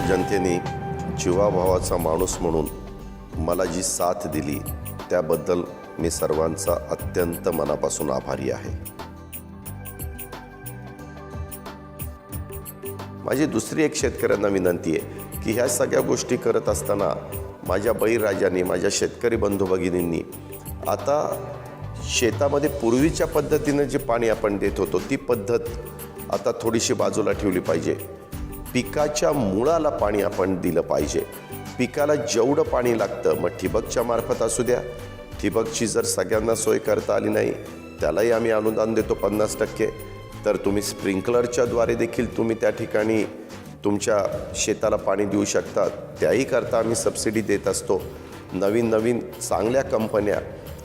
जनतेने जीवाभावाचा माणूस म्हणून मला जी साथ दिली त्याबद्दल मी सर्वांचा अत्यंत मनापासून आभारी आहे. माझी दुसरी एक शेतकऱ्यांना विनंती आहे की ह्या सगळ्या गोष्टी करत असताना माझ्या बळीराजांनी माझ्या शेतकरी बंधू भगिनींनी आता शेतामध्ये पूर्वीच्या पद्धतीनं जे पाणी आपण देत होतो ती पद्धत आता थोडीशी बाजूला ठेवली पाहिजे. पिकाच्या मुळाला पाणी आपण दिलं पाहिजे. पिकाला जेवढं पाणी लागतं मग ठिबकच्या मार्फत असू द्या. ठिबकची जर सगळ्यांना सोय करता आली नाही त्यालाही आम्ही अनुदान देतो पन्नास टक्के. तर तुम्ही स्प्रिंकलरच्याद्वारे देखील तुम्ही त्या ठिकाणी तुमच्या शेताला पाणी देऊ शकता. त्याही करता आम्ही सबसिडी देत असतो. नवीन नवीन चांगल्या कंपन्या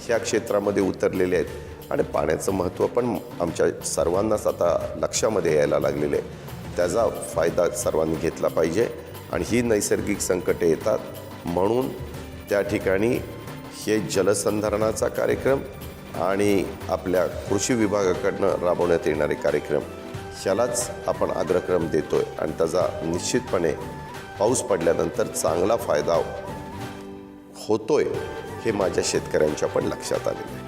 ह्या क्षेत्रामध्ये उतरलेल्या आहेत. आणि पाण्याचं महत्त्व पण आमच्या सर्वांनाच आता लक्षामध्ये यायला लागलेलं आहे. त्याचा फायदा सर्वांनी घेतला पाहिजे आणि ही नैसर्गिक संकटे येतात. म्हणून त्या ठिकाणी हे जलसंधारणाचा कार्यक्रम आणि आपल्या कृषी विभागाकडनं राबवण्यात येणारे कार्यक्रम ह्यालाच आपण अग्रक्रम देतोय. आणि त्याचा निश्चितपणे पाऊस पडल्यानंतर चांगला फायदा होतोय हे माझ्या शेतकऱ्यांच्या पण लक्षात आलेलं आहे.